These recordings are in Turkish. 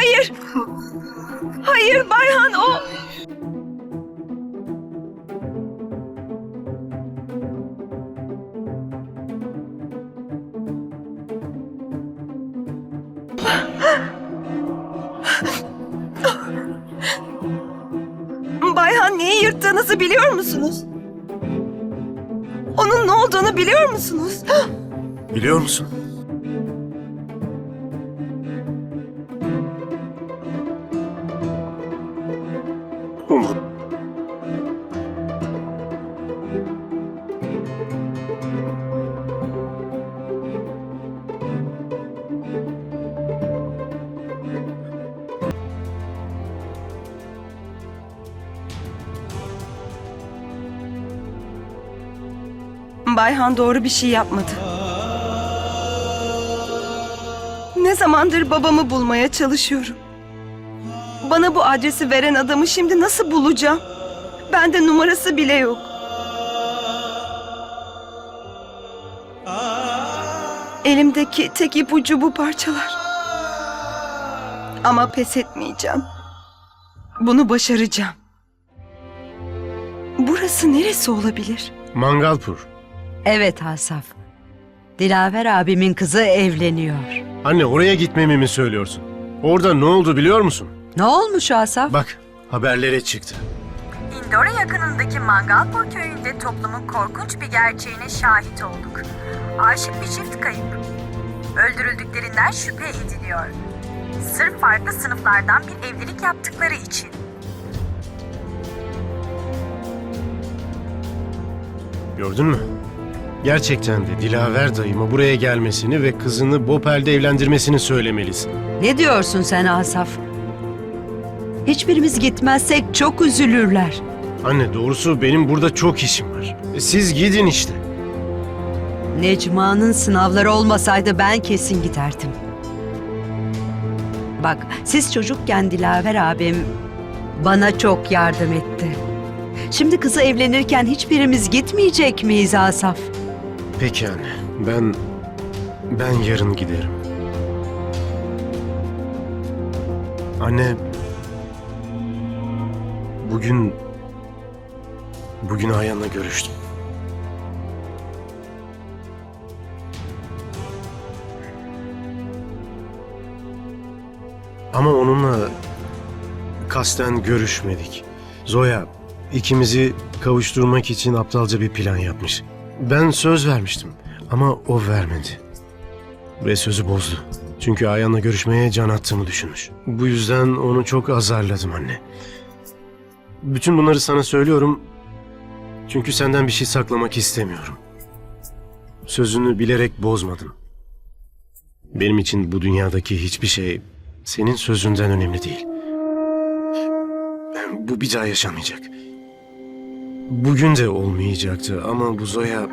Hayır. Hayır Bayhan o. Bayhan neyi yırttığınızı biliyor musunuz? Onun ne olduğunu biliyor musunuz? Biliyor musun? Umut. Bayhan doğru bir şey yapmadı. Ne zamandır babamı bulmaya çalışıyorum. Bana bu adresi veren adamı şimdi nasıl bulacağım? Bende numarası bile yok. Elimdeki tek ipucu bu parçalar. Ama pes etmeyeceğim. Bunu başaracağım. Burası neresi olabilir? Mangalpur. Evet Asaf. Dilaver abimin kızı evleniyor. Anne oraya gitmemi mi söylüyorsun? Orada ne oldu biliyor musun? Ne olmuş Asaf? Bak haberlere çıktı. Indore yakınındaki Mangalpur köyünde toplumun korkunç bir gerçeğine şahit olduk. Aşık bir çift kayıp. Öldürüldüklerinden şüphe ediliyor. Sırf farklı sınıflardan bir evlilik yaptıkları için. Gördün mü? Gerçekten de Dilaver dayıma buraya gelmesini ve kızını Bopel'de evlendirmesini söylemelisin. Ne diyorsun sen Asaf? Hiçbirimiz gitmezsek çok üzülürler. Anne doğrusu benim burada çok işim var. E, Siz gidin işte. Necma'nın sınavları olmasaydı ben kesin giderdim. Bak siz çocukken Dilaver abim bana çok yardım etti. Şimdi kızı evlenirken hiçbirimiz gitmeyecek miyiz Asaf? Peki anne. Ben... Ben yarın giderim. Anne... Bugün... Bugün Ayhan'la görüştüm. Ama onunla kasten görüşmedik. Zoya ikimizi kavuşturmak için aptalca bir plan yapmış. Ben söz vermiştim ama o vermedi. Ve sözü bozdu. Çünkü Ayhan'la görüşmeye can attığımı düşünmüş. Bu yüzden onu çok azarladım anne. Bütün bunları sana söylüyorum çünkü senden bir şey saklamak istemiyorum. Sözünü bilerek bozmadım. Benim için bu dünyadaki hiçbir şey senin sözünden önemli değil. Bu bir daha yaşamayacak. Bugün de olmayacaktı ama bu Zoya...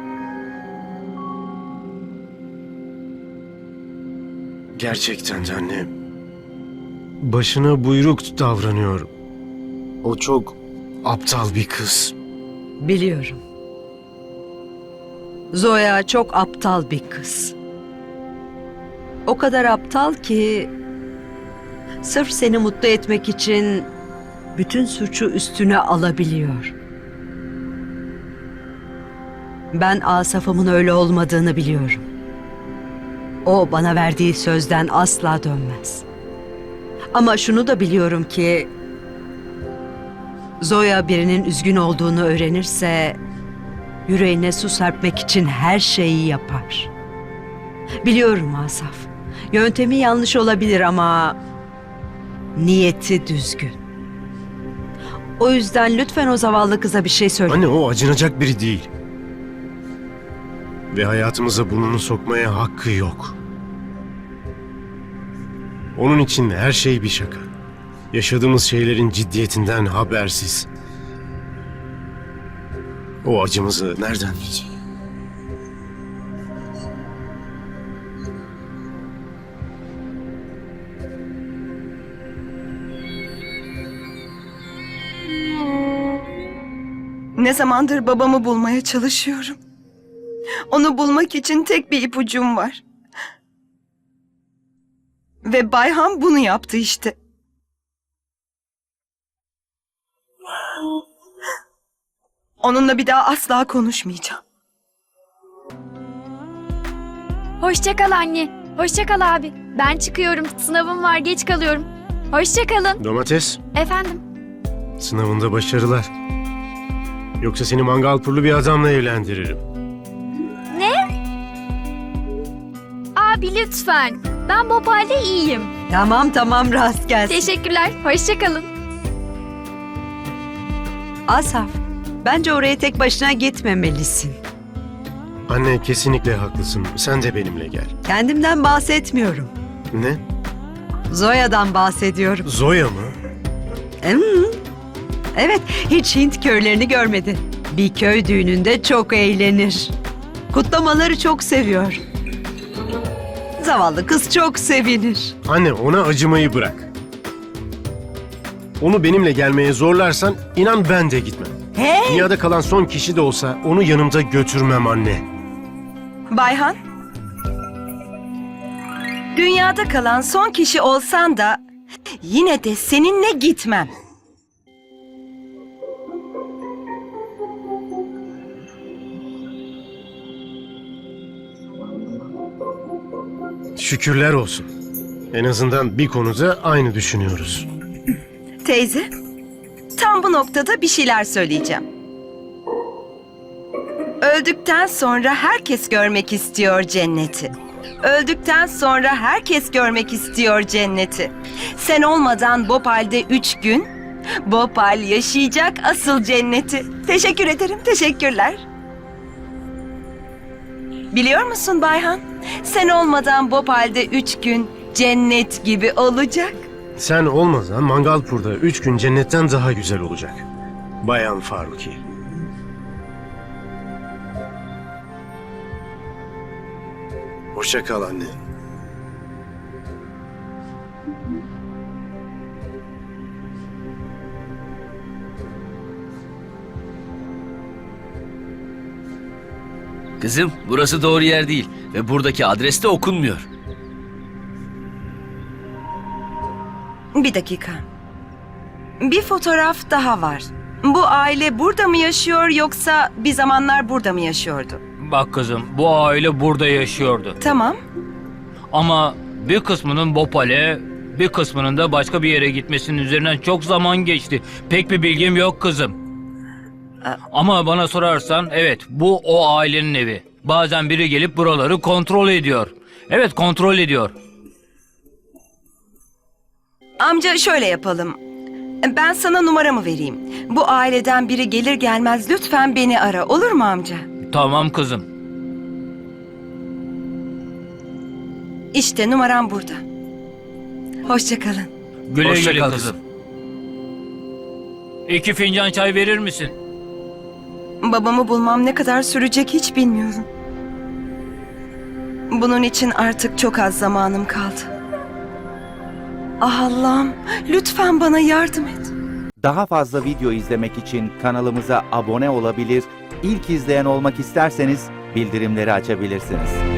Gerçekten de anne... Başına buyruk davranıyor. O çok aptal bir kız. Biliyorum. Zoya çok aptal bir kız. O kadar aptal ki sırf seni mutlu etmek için bütün suçu üstüne alabiliyor. Ben Asaf'ımın öyle olmadığını biliyorum. O bana verdiği sözden asla dönmez. Ama şunu da biliyorum ki Zoya birinin üzgün olduğunu öğrenirse yüreğine su serpmek için her şeyi yapar. Biliyorum Asaf. Yöntemi yanlış olabilir ama niyeti düzgün. O yüzden lütfen o zavallı kıza bir şey söyle. Anne o acınacak biri değil. Ve hayatımıza burnunu sokmaya hakkı yok. Onun için her şey bir şaka. Yaşadığımız şeylerin ciddiyetinden habersiz. O acımızı nereden bilecek? Ne zamandır babamı bulmaya çalışıyorum. Onu bulmak için tek bir ipucum var. Ve Bayhan bunu yaptı işte. Onunla bir daha asla konuşmayacağım. Hoşça kal anne. Hoşça kal abi. Ben çıkıyorum. Sınavım var. Geç kalıyorum. Hoşça kalın. Domates, Efendim. sınavında başarılar. Yoksa seni mangalpurlu bir adamla evlendiririm. Abi lütfen. Ben Bopal'de iyiyim. Tamam tamam rast gelsin. Teşekkürler. Hoşça kalın. Asaf, bence oraya tek başına gitmemelisin. Anne kesinlikle haklısın. Sen de benimle gel. Kendimden bahsetmiyorum. Ne? Zoya'dan bahsediyorum. Zoya mı? Hmm. Evet, hiç Hint köylerini görmedi. Bir köy düğününde çok eğlenir. Kutlamaları çok seviyor. Zavallı kız çok sevinir. Anne ona acımayı bırak. Onu benimle gelmeye zorlarsan inan ben de gitmem. Hey! Dünyada kalan son kişi de olsa onu yanımda götürmem anne. Bayhan. Dünyada kalan son kişi olsan da yine de seninle gitmem. Şükürler olsun. En azından bir konuda aynı düşünüyoruz. Teyze, tam bu noktada bir şeyler söyleyeceğim. Öldükten sonra herkes görmek istiyor cenneti. Öldükten sonra herkes görmek istiyor cenneti. Sen olmadan Bopal'de üç gün, Bopal yaşayacak asıl cenneti. Teşekkür ederim, teşekkürler. Biliyor musun Bayhan? Sen olmadan Bopal'de üç gün cennet gibi olacak. Sen olmadan Mangalpur'da üç gün cennetten daha güzel olacak. Bayan Faruki. Hoşça kal anne. Kızım burası doğru yer değil ve buradaki adres de okunmuyor. Bir dakika. Bir fotoğraf daha var. Bu aile burada mı yaşıyor yoksa bir zamanlar burada mı yaşıyordu? Bak kızım bu aile burada yaşıyordu. Tamam. Ama bir kısmının Bopal'e bir kısmının da başka bir yere gitmesinin üzerinden çok zaman geçti. Pek bir bilgim yok kızım. Ama bana sorarsan evet bu o ailenin evi. Bazen biri gelip buraları kontrol ediyor. Evet kontrol ediyor. Amca şöyle yapalım. Ben sana numaramı vereyim. Bu aileden biri gelir gelmez lütfen beni ara. Olur mu amca? Tamam kızım. İşte numaram burada. Hoşça kalın. Güle Hoşça güle kal kızım. İki fincan çay verir misin? Babamı bulmam ne kadar sürecek hiç bilmiyorum. Bunun için artık çok az zamanım kaldı. Ah Allah'ım, lütfen bana yardım et. Daha fazla video izlemek için kanalımıza abone olabilir, ilk izleyen olmak isterseniz bildirimleri açabilirsiniz.